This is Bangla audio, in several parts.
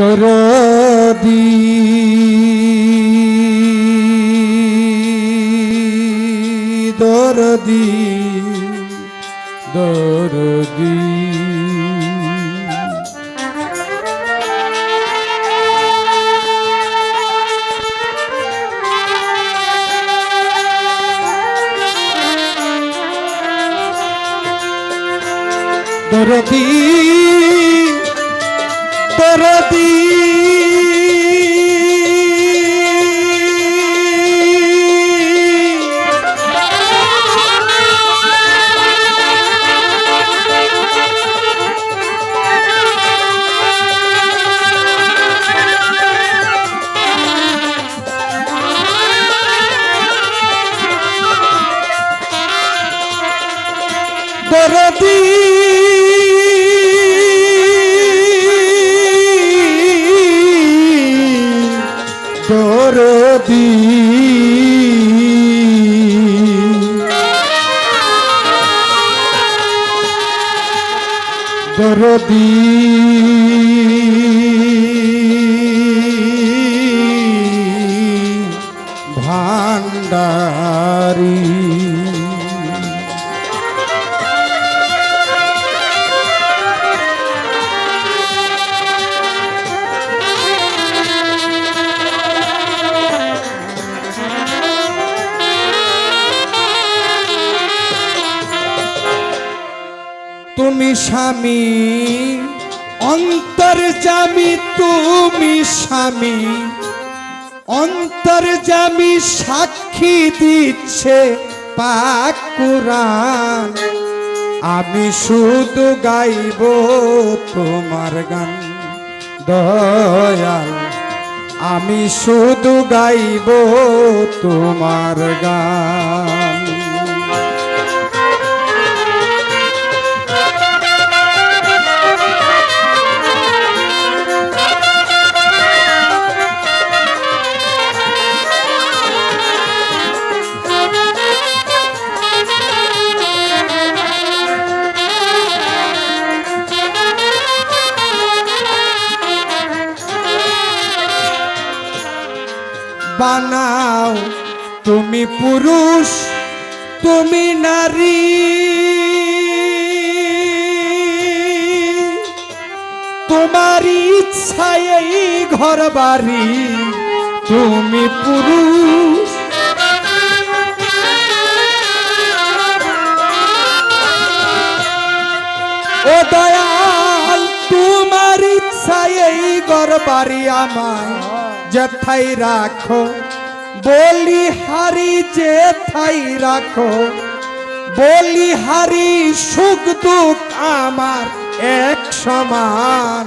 দরদি দরদি দরদি দরদি করে দরদি ভান্ডারী স্বামী, অন্তর জামি তুমি স্বামী। অন্তর জামি সাক্ষী দিচ্ছে পাক কুরআন। আমি শুধু গাইব তোমার গান, দয়াল। আমি শুধু গাইব তোমার গান। তুমি পুরুষ, তুমি নারী। তোমার ইচ্ছায় ঘর বাড়ি তুমি পুরুষ। ও দয়াল, তোমার ইচ্ছায় ঘর বাড়ি আমায় যথাই রাখো। বলি হারি যেথাই রাখো বলি হারি সুখ দুঃখ আমার এক সমান।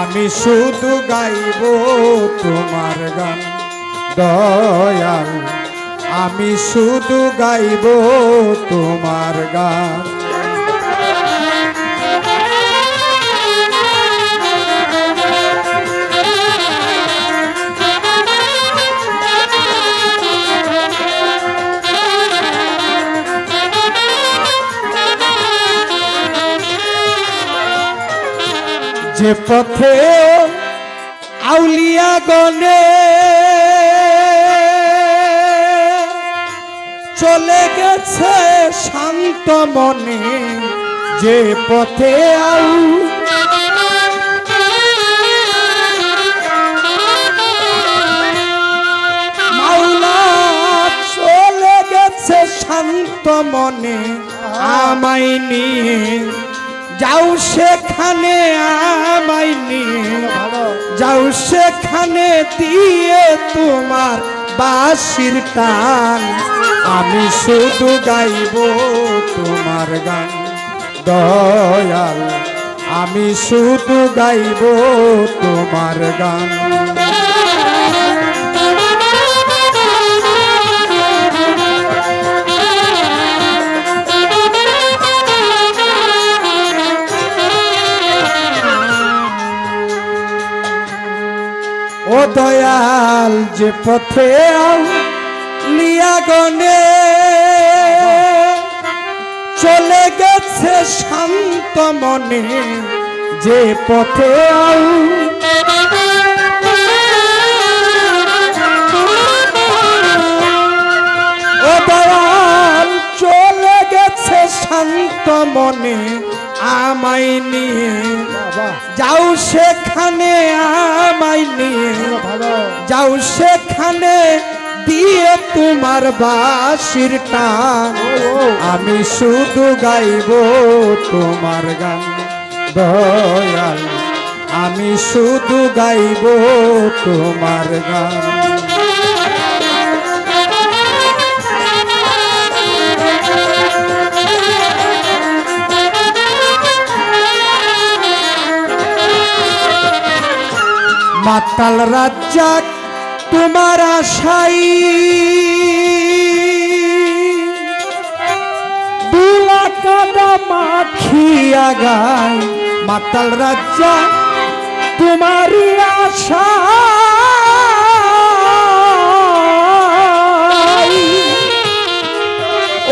আমি শুধু গাইব তোমার গান, দয়াল। আমি শুধু গাইব তোমার গান। যে পথে আউলিয়া গনে চলে গেছে শান্ত মনে, যে পথে আউ চলে গেছে শান্ত মনে, আমায় নিয়ে যাও সেখানে আমায় নিয়ে। যাও সেখানে দিয়ে তোমার বাসির টান। আমি শুধু গাইব তোমার গান। দয়াল আমি শুধু গাইব তোমার গান। দয়াল যে পথে লিয়াগনে চলে গেছে শান্ত মনে যে পথে দয়াল চলে গেছে শান্ত মনে আমায় নিয়ে যাও সেখানে আমায় নিয়ে। যাও সেখানে দিয়ে তোমার বাসির টান। আমি শুধু গাইব তোমার গান। দয়াল আমি শুধু গাইব তোমার গান। মাতাল রাজ্জাক, তোমার আশাই। দুলা কাদা মাখিয়া গায় মাতাল রাজ্জা তোমারই আশা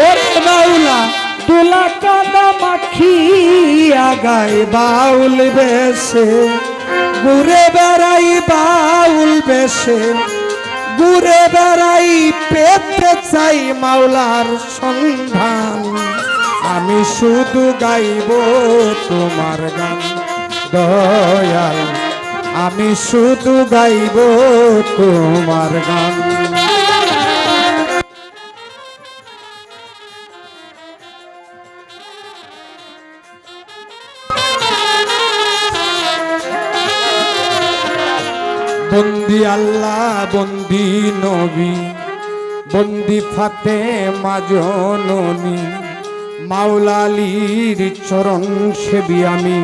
ওরে বাউলা, দুলা কাদা মাখিয়া গায় বাউল বেশে ঘুরে বেড়াই বাউল বেশে, ঘুরে বেড়াই পেতে চাই মাওলার সন্ধান। আমি শুধু গাইব তোমার গান, দয়াল। আমি শুধু গাইব তোমার গান। বন্দি আল্লাহ, বন্দি নবী। বন্দি ফাতে মাজননী মাওলালির চরণ সেবি আমি।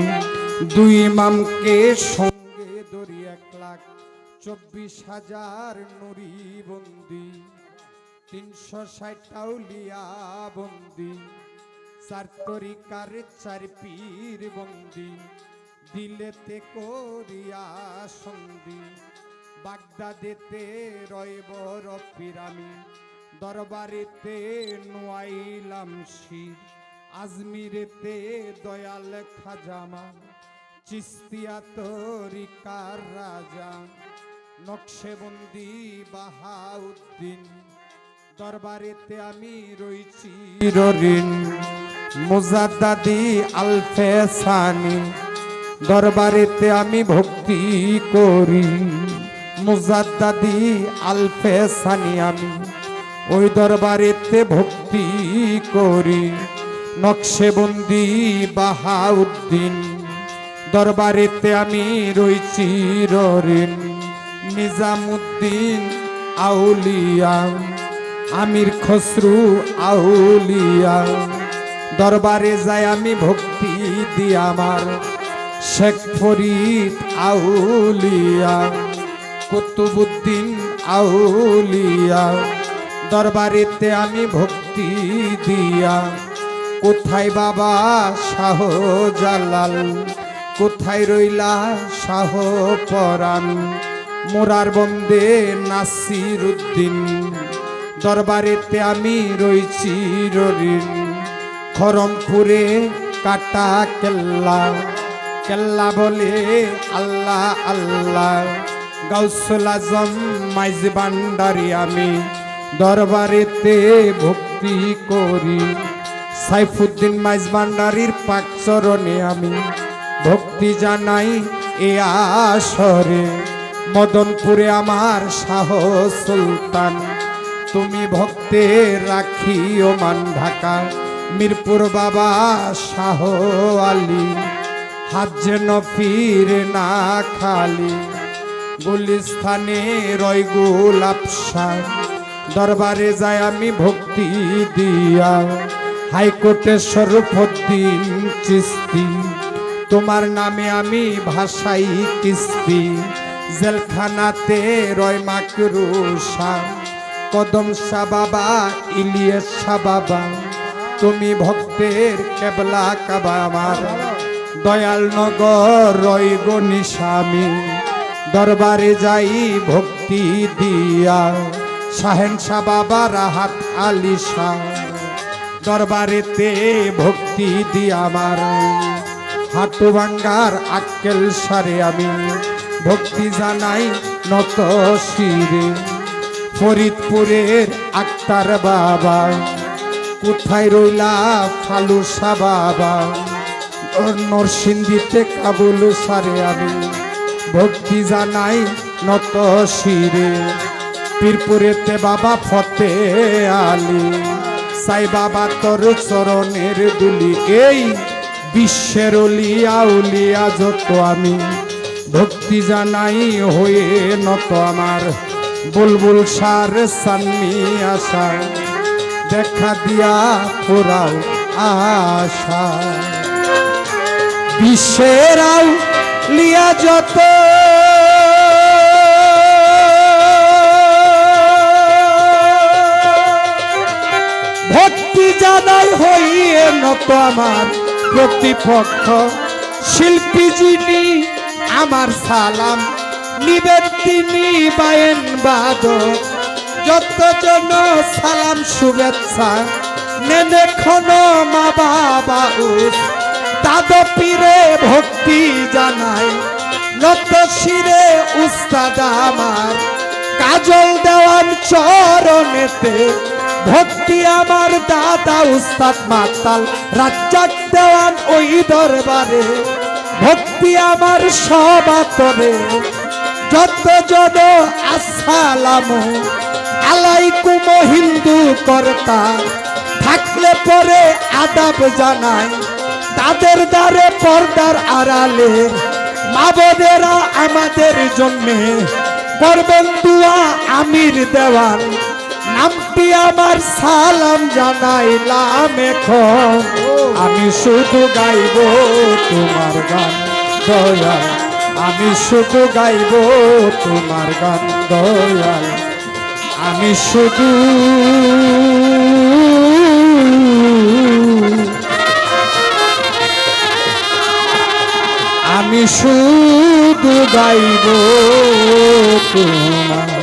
দুই ইমামকে সঙ্গে ধরি এক লাখ চব্বিশ হাজার নুরি বন্দি। তিনশো ষাট আউলিয়া বন্দি। চার তরিকার চার পীর বন্দি। দিলেতে করিয়া সন্ধি। বাগদাদেতে রইব রপিরামি দরবারেতে নোয়াইলাম শির, আজমিরেতে দয়াল খাজামা, চিস্তিয়া তরিকার রাজা, নকশেবন্দি বাহাউদ্দিন। দরবারেতে আমি রইছি ররিন, মুজাদ্দাদি আলফেসানি। দরবারেতে আমি ভক্তি করি। মুজাদ্দাদি আলফেসানি আমি। ওই দরবারেতে ভক্তি করি। নকশেবন্দি বাহাউদ্দিন। দরবারেতে আমি রইছি ররিন। নিজামুদ্দিন আউলিয়া। আমির খসরু আউলিয়া। দরবারে যাই আমি ভক্তি দি আমার। শেখ ফরিদ আউলিয়া। কুতুবুদ্দিন আউলিয়া, দরবারেতে আমি ভক্তি দিয়া। কোথায় বাবা শাহ জালাল কোথায় রইলা শাহ পরাণ মোরার বন্দে নাসির উদ্দিন দরবারেতে আমি রইছি ররিন। খরমপুরে কাটা কেল্লা কেল্লা বলে আল্লাহ আল্লাহ। গাউসুল আজম মাইজ বান্ডারি আমি। দরবারেতে ভক্তি করি। সাইফুদ্দিন মাইজ বান্ডারির পাক চরণে আমি ভক্তি জানাই এ আসরে। মদনপুরে আমার শাহ সুলতান, তুমি ভক্তের রাখিও মান ঢাকা। মিরপুর বাবা শাহ আলী হাজ নফির না খালি। গুলিস্থানে রয় গুলাপসা দরবারে যায় আমি ভক্তি দিয়া। হাইকোর্টে শরফুদ্দিন চিস্তি। তোমার নামে আমি ভাষাই কিস্তি। জেলখানাতে রয় মাকরুষা কদম শাহ বাবা ইলিয়াস বাবা তুমি ভক্তের কেবলা কাবা দয়াল নগর রয় গণিস্বামী দরবারে যাই ভক্তি দিয়া। শাহেন শাহ বাবা রাহাত আলী শাহ। দরবারেতে ভক্তি দিয়া আমার। হাটু ভাঙ্গার আক্কেল সারে আমি। ভক্তি জানাই নত শিরে। ফরিদপুরের আক্তার বাবা। কোথায় রইলা ফালুসা বাবা? ওর নরসিংদীতে কাবুল সারে আমি। ভক্তি জানাই নত শিরে। পীরপুরেতে বাবা ফতে আলী। সাই বাবা তোর চরণের দুলি, এই বিশ্বের উলিয়া যত আমি। ভক্তি জানাই হয়ে নত আমার বুলবুল সার সান্নি আশা দেখা দিয়া পুরাও আশা বিশ্বের লিয়া যত। ভক্তি জানাই হইয়ে নত আমার প্রতিপক্ষ, শিল্পী যিনি, আমার সালাম। নিবেন তিনি বায়েন বাদক। যতজন সালাম, শুভেচ্ছা। নেনে খন মা বাবা তাদ পীরে ভক্তি জানাই নত শিরে উস্তাদ আমার। কাজল দেওয়ান চরণেতে ভক্তি আমার দাদা উস্তাদ মাতাল, রাজ্জাক দেওয়ান ওই দরবারে। ভক্তি আমার সবাতরে যত জন আসসালাম আলাইকুম হিন্দু কর্তা, থাকলে পরে আদাব জানাই। তাদের দ্বারে পর্দার আড়ালে মা বোনেরা আমাদের জন্যে করবেন দুয়া আমির দেওয়ান। নামটি আমার সালাম জানাইলাম এখন। আমি শুধু গাইব তোমার গান, দয়াল। আমি শুধু গাইব তোমার গান, দয়াল। আমি শুধু শুধু গাইব তোমার